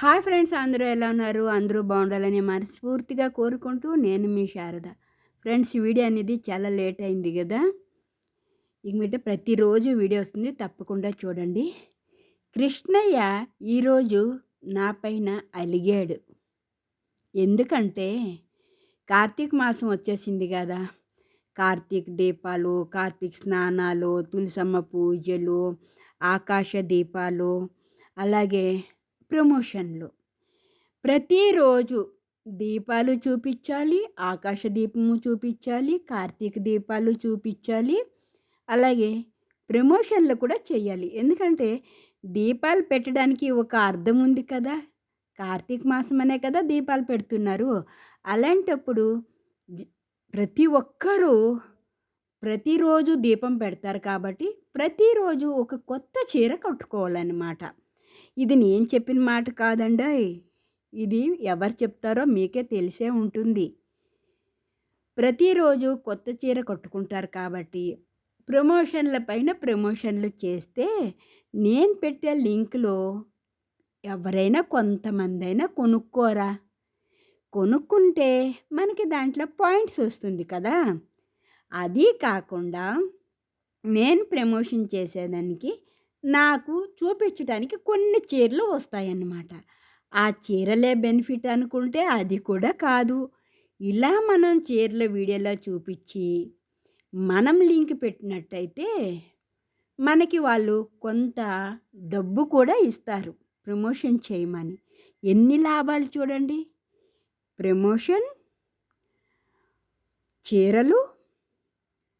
Hi friends అందరూ ఎలా ఉన్నారు? అందరూ బాగుండాలని మనస్ఫూర్తిగా కోరుకుంటూ నేను మీ శారద. ఫ్రెండ్స్ వీడియో అనేది చాలా లేట్ అయింది కదా? ఇక ప్రతిరోజు వీడియో వస్తుంది తప్పకుండా చూడండి. కృష్ణయ్య ఈరోజు నా పైన అలిగాడు. ఎందుకంటే కార్తీక మాసం వచ్చేసింది కదా. కార్తీక దీపాలు కార్తీక స్నానాలు తులసమ్మ పూజలు ఆకాశ దీపాలు అలాగే ప్రమోషన్లు. ప్రతిరోజు దీపాలు చూపించాలి ఆకాశ దీపము చూపించాలి కార్తీక దీపాలు చూపించాలి. అలాగే ప్రమోషన్లు కూడా చేయాలి. ఎందుకంటే దీపాలు పెట్టడానికి ఒక అర్థం ఉంది కదా. కార్తీక మాసం అనే కదా దీపాలు పెడుతున్నారు. అలాంటప్పుడు ప్రతి ఒక్కరూ ప్రతిరోజు దీపం పెడతారు కాబట్టి ప్రతిరోజు ఒక కొత్త చీర కట్టుకోవాలన్నమాట. ఇది నేను చెప్పిన మాట కాదండి ఇది ఎవరు చెప్తారో మీకే తెలిసే ఉంటుంది. ప్రతిరోజు కొత్త చీర కట్టుకుంటారు కాబట్టి ప్రమోషన్ల పైన ప్రమోషన్లు చేస్తే నేను పెట్టే లింక్లో ఎవరైనా కొంతమంది అయినా కొనుక్కోరా? కొనుక్కుంటే మనకి దాంట్లో పాయింట్స్ వస్తుంది కదా. అది కాకుండా నేను ప్రమోషన్ చేసేదానికి నాకు చూపించడానికి కొన్ని చీరలు వస్తాయన్నమాట. ఆ చీరలే బెనిఫిట్ అనుకుంటే అది కూడా కాదు. ఇలా మనం చీరల వీడియోలో చూపించి మనం లింక్ పెట్టినట్టయితే మనకి వాళ్ళు కొంత డబ్బు కూడా ఇస్తారు ప్రమోషన్ చేయమని. ఎన్ని లాభాలు చూడండి. ప్రమోషన్ చీరలు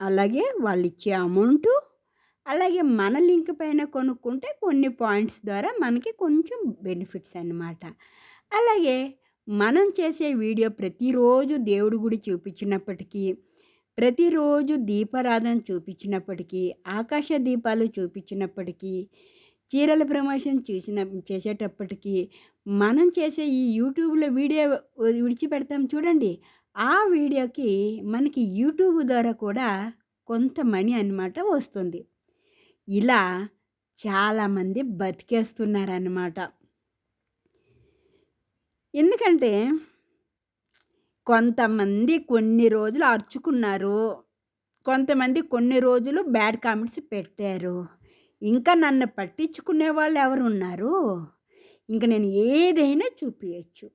అలాగే వాళ్ళు ఇచ్చే అమౌంటు అలాగే మన లింక్ పైన కొనుక్కుంటే కొన్ని పాయింట్స్ ద్వారా మనకి కొంచెం బెనిఫిట్స్ అన్నమాట. అలాగే మనం చేసే వీడియో ప్రతిరోజు దేవుడి గుడి చూపించినప్పటికీ ప్రతిరోజు దీపారాధన చూపించినప్పటికీ ఆకాశ దీపాలు చూపించినప్పటికీ చీరల ప్రమోషన్ చూసిన చేసేటప్పటికీ మనం చేసే ఈ యూట్యూబ్లో వీడియో విడిచిపెడతాం చూడండి. ఆ వీడియోకి మనకి యూట్యూబ్ ద్వారా కూడా కొంత మనీ అన్నమాట వస్తుంది. ఇలా చాలామంది బతికేస్తున్నారన్నమాట. ఎందుకంటే కొంతమంది కొన్ని రోజులు అరుచుకున్నారు కొంతమంది కొన్ని రోజులు బ్యాడ్ కామెంట్స్ పెట్టారు. ఇంకా నన్ను పట్టించుకునే వాళ్ళు ఎవరు ఉన్నారు ఇంకా నేను ఏదైనా చూపించచ్చు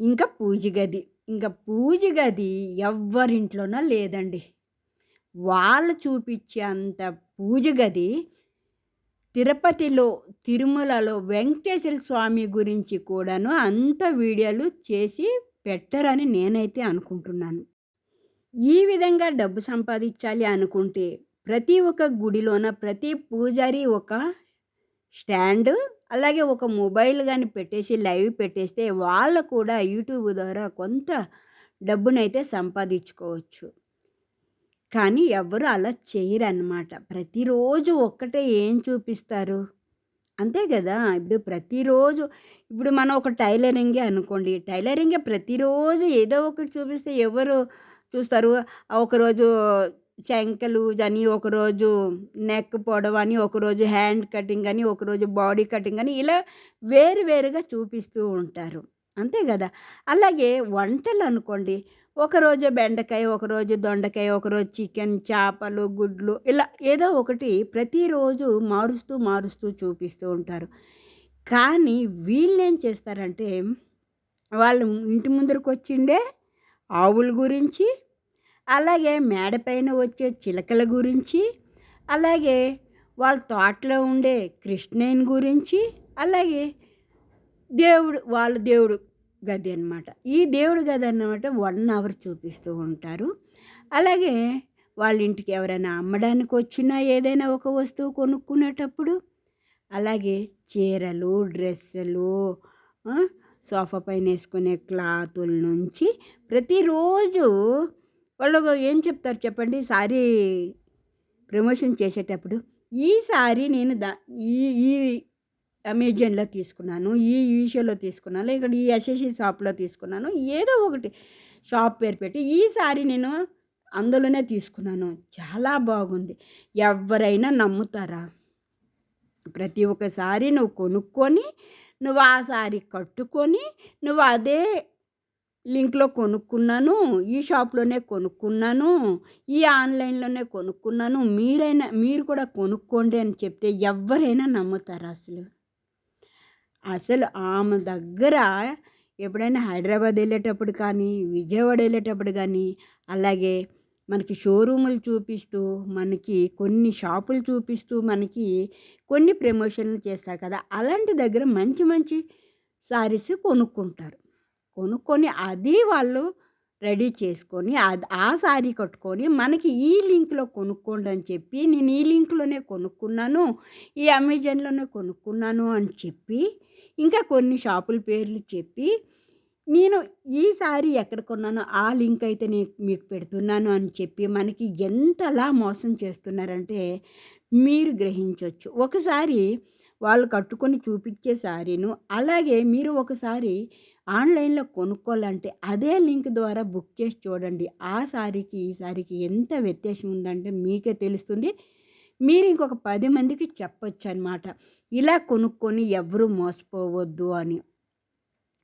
ఇంకా పూజ గది ఇంకా పూజ గది ఎవరింట్లోనో లేదండి. వాళ్ళు చూపించే అంత పూజ గది తిరుపతిలో తిరుమలలో వెంకటేశ్వర స్వామి గురించి కూడాను అంత వీడియోలు చేసి పెట్టరని నేనైతే అనుకుంటున్నాను. ఈ విధంగా డబ్బు సంపాదించాలి అనుకుంటే ప్రతి ఒక్క గుడిలోన ప్రతి పూజారి ఒక స్టాండ్ అలాగే ఒక మొబైల్ కానీ పెట్టేసి లైవ్ పెట్టేస్తే వాళ్ళు కూడా యూట్యూబ్ ద్వారా కొంత డబ్బునైతే సంపాదించుకోవచ్చు. కానీ ఎవరు అలా చేయరన్నమాట. ప్రతిరోజు ఒక్కటే ఏం చూపిస్తారు? అంతే కదా! ఇప్పుడు ప్రతిరోజు ఇప్పుడు మనం ఒక టైలరింగే అనుకోండి. టైలరింగే ప్రతిరోజు ఏదో ఒకటి చూపిస్తే ఎవరు చూస్తారు? ఒకరోజు శంకలు అని ఒకరోజు నెక్ పొడవు అని ఒకరోజు హ్యాండ్ కటింగ్ అని ఒకరోజు బాడీ కటింగ్ అని ఇలా వేరు వేరుగా చూపిస్తూ ఉంటారు. అంతే కదా! అలాగే వంటలు అనుకోండి. ఒకరోజు బెండకాయ ఒకరోజు దొండకాయ ఒకరోజు చికెన్ చేపలు గుడ్లు ఇలా ఏదో ఒకటి ప్రతిరోజు మారుస్తూ మారుస్తూ చూపిస్తూ ఉంటారు. కానీ వీళ్ళు ఏం చేస్తారంటే వాళ్ళు ఇంటి ముందరకు వచ్చిండే ఆవుల గురించి అలాగే మేడపైన వచ్చే చిలకల గురించి అలాగే వాళ్ళ తోటలో ఉండే కృష్ణయ్యని గురించి అలాగే దేవుడు వాళ్ళ దేవుడు గది అనమాట ఈ దేవుడు గది అన్నమాట వన్ అవర్ చూపిస్తూ ఉంటారు. అలాగే వాళ్ళ ఇంటికి ఎవరైనా అమ్మడానికి వచ్చినా ఏదైనా ఒక వస్తువు కొనుక్కునేటప్పుడు అలాగే చీరలు డ్రెస్సులు సోఫా పైన వేసుకునే క్లాతుల నుంచి ప్రతిరోజు వాళ్ళు ఏం చెప్తారు చెప్పండి? సారీ ప్రమోషన్ చేసేటప్పుడు ఈ సారీ నేను దా ఈ ఈ అమెజాన్లో తీసుకున్నాను ఈ ఈషోలో తీసుకున్నాను ఇక్కడ ఈ ఎస్ఎస్సి షాప్లో తీసుకున్నాను ఏదో ఒకటి షాప్ పేరు పెట్టి ఈ సారీ నేను అందులోనే తీసుకున్నాను చాలా బాగుంది ఎవరైనా నమ్ముతారా ప్రతి ఒక్కసారి నువ్వు కొనుక్కొని నువ్వు ఆ శారీ కట్టుకొని నువ్వు అదే లింక్‌లో కొనుక్కున్నాను. ఈ షాప్‌లోనే కొనుక్కున్నాను. ఈ ఆన్‌లైన్‌లోనే కొనుక్కున్నాను. మీరైనా మీరు కూడా కొనుక్కోండి అని చెప్తే ఎవరైనా నమ్ముతారా అసలు? అసలు ఆమె దగ్గర ఎప్పుడైనా హైదరాబాద్ వెళ్ళేటప్పుడు కానీ, విజయవాడ వెళ్ళేటప్పుడు కానీ అలాగే మనకి షోరూములు చూపిస్తూ, మనకి కొన్ని షాపులు చూపిస్తూ, మనకి కొన్ని ప్రమోషన్‌లు చేస్తారు కదా! అలాంటి దగ్గర మంచి మంచి శారీస్ కొనుక్కుంటారు. కొనుక్కొని అది వాళ్ళు రెడీ చేసుకొని ఆ శారీ కట్టుకొని మనకి ఈ లింక్‌లో కొనుక్కోండి అని చెప్పి, నేను ఈ లింక్‌లోనే కొనుక్కున్నాను. ఈ అమెజాన్‌లోనే కొనుక్కున్నాను అని చెప్పి, ఇంకా కొన్ని షాపుల పేర్లు చెప్పి, నేను ఈ శారీ ఎక్కడ కొన్నానో ఆ లింక్ అయితే నేను మీకు పెడుతున్నాను అని చెప్పి, మనకి ఎంతలా మోసం చేస్తున్నారంటే మీరు గ్రహించవచ్చు ఒకసారి వాళ్ళు కట్టుకొని చూపించే శారీను, అలాగే మీరు ఒకసారి ఆన్‌లైన్‌లో కొనుక్కోవాలంటే అదే లింక్ ద్వారా బుక్ చేసి చూడండి. ఆ శారీకి, ఈ శారీకి ఎంత వ్యత్యాసం ఉందంటే మీకే తెలుస్తుంది. మీరు ఇంకొక పది మందికి చెప్పొచ్చనమాట. ఇలా కొనుక్కొని ఎవరు మోసపోవద్దు అని.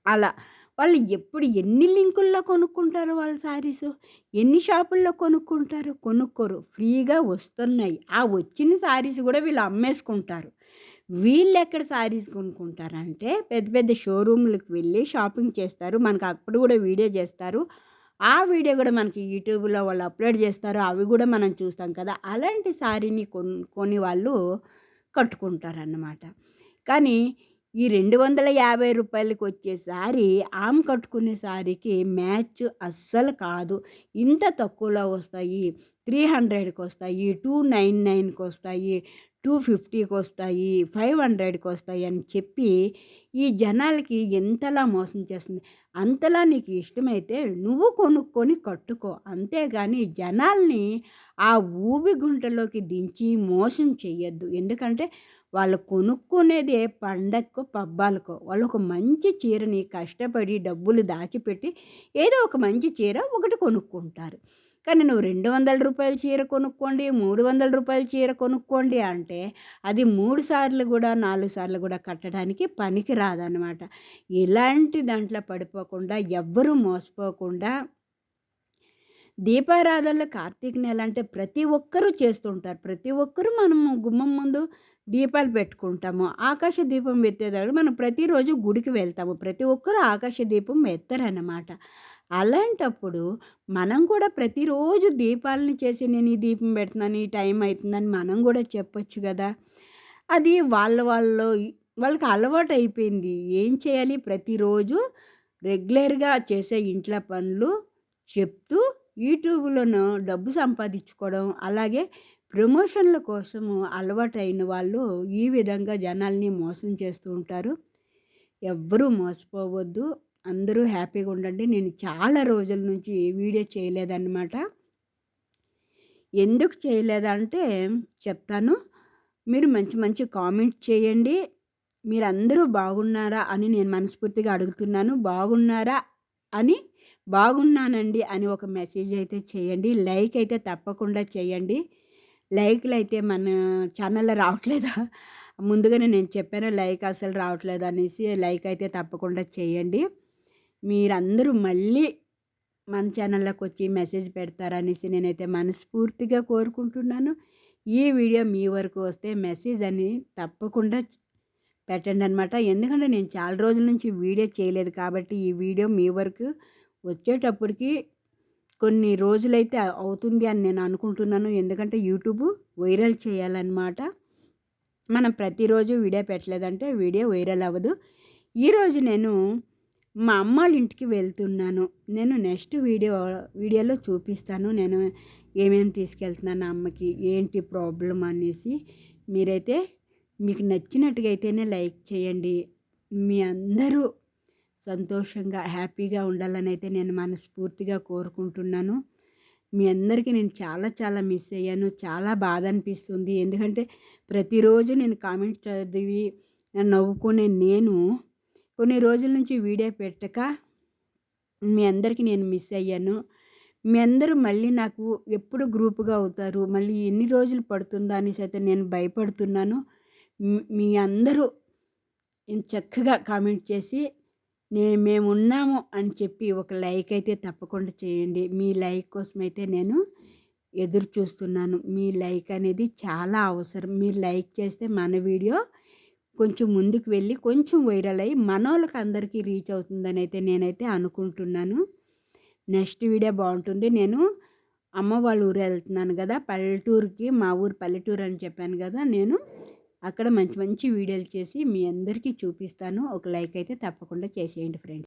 అలా. వాళ్ళు ఎప్పుడు ఎన్ని లింకుల్లో కొనుక్కుంటారు వాళ్ళ శారీసు? ఎన్ని షాపుల్లో కొనుక్కుంటారు? కొనుక్కోరు. ఫ్రీగా వస్తున్నాయి. ఆ వచ్చిన శారీస్ కూడా వీళ్ళు అమ్మేసుకుంటారు. వీళ్ళు ఎక్కడ శారీస్ కొనుక్కుంటారంటే పెద్ద పెద్ద షోరూమ్లకు వెళ్ళి షాపింగ్ చేస్తారు. మనకు అప్పుడు కూడా వీడియో చేస్తారు. ఆ వీడియో కూడా మనకి యూట్యూబ్‌లో వాళ్ళు అప్‌లోడ్ చేస్తారు. అవి కూడా మనం చూస్తాం కదా! అలాంటి శారీని కొను కొని వాళ్ళు కట్టుకుంటారన్నమాట. కానీ ఈ రూ. 250కి వచ్చే శారీ ఆమె కట్టుకునే శారీకి మ్యాచ్ అస్సలు కాదు. ఇంత తక్కువలో వస్తాయి. 300కొస్తాయి. 299కొస్తాయి. 250కొస్తాయి. 500కొస్తాయి అని చెప్పి ఈ జనాలకి ఎంతలా మోసం చేస్తుంది. అంతలా నీకు ఇష్టమైతే నువ్వు కొనుక్కొని కట్టుకో. అంతేగాని జనాల్ని ఆ ఊబి గుంటలోకి దించి మోసం చేయొద్దు ఎందుకంటే వాళ్ళు కొనుక్కునేదే పండగకు పబ్బాలకో. వాళ్ళు ఒక మంచి చీరని కష్టపడి డబ్బులు దాచిపెట్టి ఏదో ఒక మంచి చీర ఒకటి కొనుక్కుంటారు. కానీ నువ్వు రెండు వందల రూపాయల చీర కొనుక్కోండి, మూడు వందల రూపాయల చీర కొనుక్కోండి అంటే అది మూడు సార్లు కూడా నాలుగు సార్లు కూడా కట్టడానికి పనికి రాదనమాట. ఇలాంటి దాంట్లో పడిపోకుండా ఎవ్వరూ మోసపోకుండా దీపారాధనలు కార్తీక నెల అంటే ప్రతి ఒక్కరూ చేస్తుంటారు. ప్రతి ఒక్కరు మనము గుమ్మం ముందు దీపాలు పెట్టుకుంటాము. ఆకాశ దీపం పెట్టేదాడు మనం ప్రతిరోజు గుడికి వెళ్తాము. ప్రతి ఒక్కరు ఆకాశ దీపం ఎత్తరనమాట. అలాంటప్పుడు మనం కూడా ప్రతిరోజు దీపాలను చేసి నేను ఈ దీపం పెడుతున్నాను, ఈ టైం అవుతుందని మనం కూడా చెప్పొచ్చు కదా అది వాళ్ళ వాళ్ళు వాళ్ళకి అలవాటయిపోయింది. ఏం చేయాలి ప్రతిరోజు రెగ్యులర్‌గా చేసే ఇంట్లో పనులు చెప్తూ యూట్యూబ్లోనూ డబ్బు సంపాదించుకోవడం, అలాగే ప్రమోషన్‌ల కోసము అలవాటైన వాళ్ళు ఈ విధంగా జనాల్ని మోసం చేస్తూ ఉంటారు. ఎవ్వరూ మోసపోవద్దు. అందరూ హ్యాపీగా ఉండండి. నేను చాలా రోజుల నుంచి వీడియో చేయలేదన్నమాట. ఎందుకు చేయలేదంటే చెప్తాను. మీరు మంచి మంచి కామెంట్ చేయండి. మీరందరూ బాగున్నారా అని నేను మనస్ఫూర్తిగా అడుగుతున్నాను. బాగున్నారా అని బాగున్నానండి అని ఒక మెసేజ్ అయితే చేయండి. లైక్ అయితే తప్పకుండా చేయండి. లైక్‌లయితే మన ఛానల్‌లో రావట్లేదా? ముందుగానే నేను చెప్పాను లైక్ అసలు రావట్లేదు అనేసి లైక్ అయితే తప్పకుండా చేయండి. మీరందరూ మళ్ళీ మన ఛానల్లోకి వచ్చి మెసేజ్ పెడతారనేసి నేనైతే మనస్ఫూర్తిగా కోరుకుంటున్నాను. ఈ వీడియో మీ వరకు వస్తే మెసేజ్ అని తప్పకుండా పెట్టండి అనమాట ఎందుకంటే నేను చాలా రోజుల నుంచి వీడియో చేయలేదు కాబట్టి ఈ వీడియో మీ వరకు వచ్చేటప్పటికి కొన్ని రోజులైతే అవుతుంది అని నేను అనుకుంటున్నాను. ఎందుకంటే యూట్యూబ్ వైరల్ చేయాలన్నమాట. మనం ప్రతిరోజు వీడియో పెట్టలేదంటే వీడియో వైరల్ అవ్వదు. ఈరోజు నేను మా అమ్మాళ్ళ ఇంటికి వెళ్తున్నాను. నేను నెక్స్ట్ వీడియో వీడియోలో చూపిస్తాను. నేను ఏమేమి తీసుకెళ్తున్నాను అమ్మకి, ఏంటి ప్రాబ్లం అనేసి. మీరైతే మీకు నచ్చినట్టుగా అయితేనే లైక్ చేయండి. మీ అందరూ సంతోషంగా, హ్యాపీగా ఉండాలని అయితే నేను మనస్ఫూర్తిగా కోరుకుంటున్నాను. మీ అందరికీ నేను చాలా చాలా మిస్ అయ్యాను. చాలా బాధ అనిపిస్తుంది. ఎందుకంటే ప్రతిరోజు నేను కామెంట్ చదివి నవ్వుకునే నేను కొన్ని రోజుల నుంచి వీడియో పెట్టక మీ అందరికీ నేను మిస్ అయ్యాను. మీ అందరూ మళ్ళీ నాకు ఎప్పుడు గ్రూప్‌గా అవుతారు. మళ్ళీ ఎన్ని రోజులు పడుతుందా అనేసి అయితే నేను భయపడుతున్నాను. మీ అందరూ చక్కగా కామెంట్ చేసి నే మేమున్నాము అని చెప్పి ఒక లైక్ అయితే తప్పకుండా చేయండి. మీ లైక్ కోసమైతే నేను ఎదురు చూస్తున్నాను. మీ లైక్ అనేది చాలా అవసరం. మీరు లైక్ చేస్తే మన వీడియో కొంచెం ముందుకు వెళ్ళి కొంచెం వైరల్ అయ్యి మనోళ్ళకి అందరికీ రీచ్ అవుతుందని అయితే నేనైతే అనుకుంటున్నాను. నెక్స్ట్ వీడియో బాగుంటుంది. నేను అమ్మ వాళ్ళ ఊరు వెళ్తున్నాను కదా పల్లెటూరుకి మా ఊరు పల్లెటూరు అని చెప్పాను కదా నేను అక్కడ మంచి మంచి వీడియోలు చేసి మీ అందరికీ చూపిస్తాను. ఒక లైక్ అయితే తప్పకుండా చేసేయండి ఫ్రెండ్స్.